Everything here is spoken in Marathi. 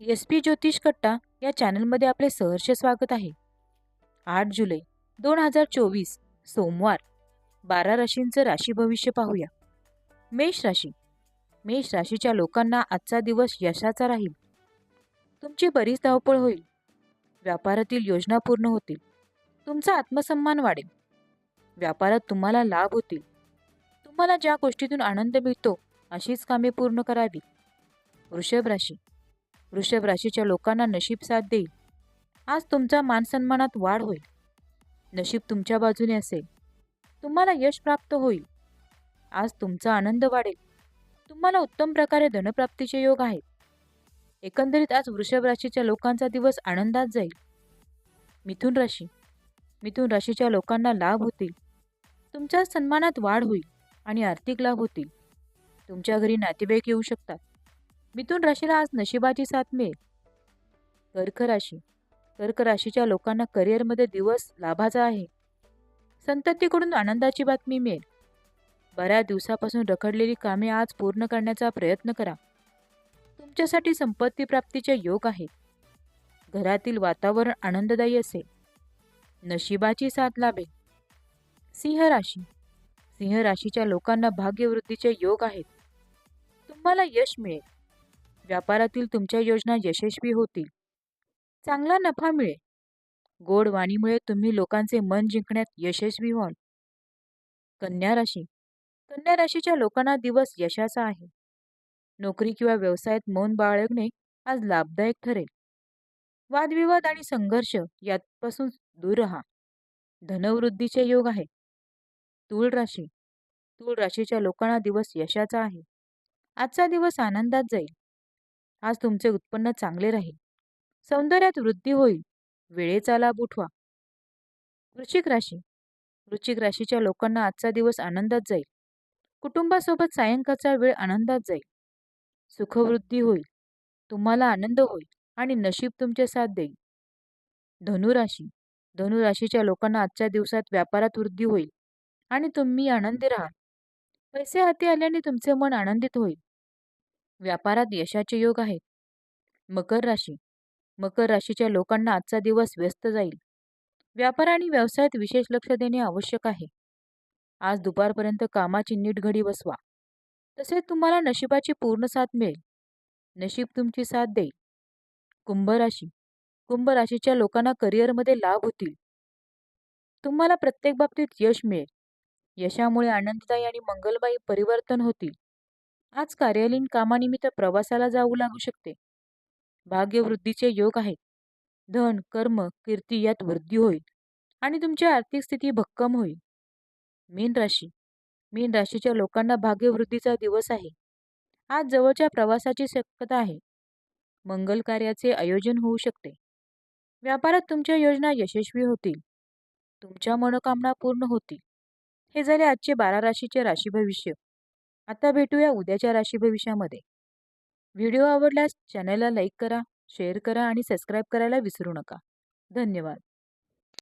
एस पी ज्योतिष कट्टा या चॅनलमध्ये आपले सहर्ष स्वागत आहे. आठ जुलै दोन हजार चोवीस सोमवार बारा राशींचं राशी भविष्य पाहूया. मेष राशी. मेष राशीच्या लोकांना आजचा दिवस यशाचा राहील. तुमची बरीच धावपळ होईल. व्यापारातील योजना पूर्ण होतील. तुमचा आत्मसन्मान वाढेल. व्यापारात तुम्हाला लाभ होतील. तुम्हाला ज्या गोष्टीतून आनंद मिळतो अशीच कामे पूर्ण करावी. वृषभ राशी. वृषभ राशीच्या लोकांना नशीब साथ देईल. आज तुमचा मानसन्मानात वाढ होईल. नशीब तुमच्या बाजूने असेल. तुम्हाला यश प्राप्त होईल. आज तुमचा आनंद वाढेल. तुम्हाला उत्तम प्रकारे धनप्राप्तीचे योग आहेत. एकंदरीत आज वृषभ राशीच्या लोकांचा दिवस आनंदात जाईल. मिथुन राशी. मिथुन राशीच्या लोकांना लाभ होतील. तुमच्या सन्मानात वाढ होईल आणि आर्थिक लाभ होतील. तुमच्या घरी नातेवाईक येऊ शकतात. मिथुन राशीला आज नशिबाची साथ मिळेल. कर्क राशी. कर्क राशीच्या लोकांना करिअरमध्ये दिवस लाभाचा आहे. संततीकडून आनंदाची बातमी मिळेल. बऱ्याच दिवसापासून रखडलेली कामे आज पूर्ण करण्याचा प्रयत्न करा. तुमच्यासाठी संपत्ती प्राप्तीचे योग आहेत घरातील वातावरण आनंददायी असेल. नशिबाची साथ लाभेल. सिंह राशी. सिंह राशीच्या लोकांना भाग्यवृद्धीचे योग आहेत. तुम्हाला यश मिळेल. व्यापारातील तुमच्या योजना यशस्वी होतील. चांगला नफा मिळेल. गोड वाणीमुळे तुम्ही लोकांचे मन जिंकण्यात यशस्वी व्हाल. कन्या राशी. कन्या राशीच्या लोकांना दिवस यशाचा आहे. नोकरी किंवा व्यवसायात मौन बाळगणे आज लाभदायक ठरेल. वादविवाद आणि संघर्ष यापासून दूर राहा. धनवृद्धीचे योग आहे. तूळ राशी. तूळ राशीच्या लोकांना दिवस यशाचा आहे. आजचा दिवस आनंदात जाईल. आज तुमचे उत्पन्न चांगले राहील. सौंदर्यात वृद्धी होईल. वेळेचा लाभ उठवा. वृश्चिक राशी. वृश्चिक राशीच्या लोकांना आजचा दिवस आनंदात जाईल. कुटुंबासोबत सायंकाळचा वेळ आनंदात जाईल. सुखवृद्धी होईल. तुम्हाला आनंद होईल आणि नशीब तुमचे साथ देईल. धनुराशी धनुराशीच्या लोकांना आजच्या दिवसात व्यापारात वृद्धी होईल आणि तुम्ही आनंदी राहाल. पैसे हाती आल्याने तुमचे मन आनंदित होईल. व्यापारात यशाचे योग आहेत. मकर राशी मकर राशीच्या लोकांना आजचा दिवस व्यस्त जाईल. व्यापार आणि व्यवसायात विशेष लक्ष देणे आवश्यक आहे. आज दुपारपर्यंत कामाची नीट घडी बसवा. तसेच तुम्हाला नशिबाची पूर्ण साथ मिळेल. नशीब तुमची साथ देईल. कुंभ राशी कुंभ राशीच्या लोकांना करिअरमध्ये लाभ होतील. तुम्हाला प्रत्येक बाबतीत यश मिळेल. यशामुळे आनंददायी आणि मंगलबाई परिवर्तन होतील. आज कार्यालयीन कामानिमित्त प्रवासाला जाऊ लागू शकते. भाग्यवृद्धीचे योग आहेत. धन कर्म कीर्ती यात वृद्धी होईल आणि तुमची आर्थिक स्थिती भक्कम होईल. मीन राशी. मीन राशीच्या लोकांना भाग्यवृद्धीचा दिवस आहे. आज जवळच्या प्रवासाची शक्यता आहे. मंगल कार्याचे आयोजन होऊ शकते. व्यापारात तुमच्या योजना यशस्वी होतील. तुमच्या मनोकामना पूर्ण होतील. हे झाले आजचे बारा राशीचे राशी भविष्य. आता भेटूया उद्याच्या राशी भविष्यामध्ये. व्हिडिओ आवडल्यास चॅनलला लाईक करा शेअर करा आणि सबस्क्राईब करायला विसरू नका. धन्यवाद.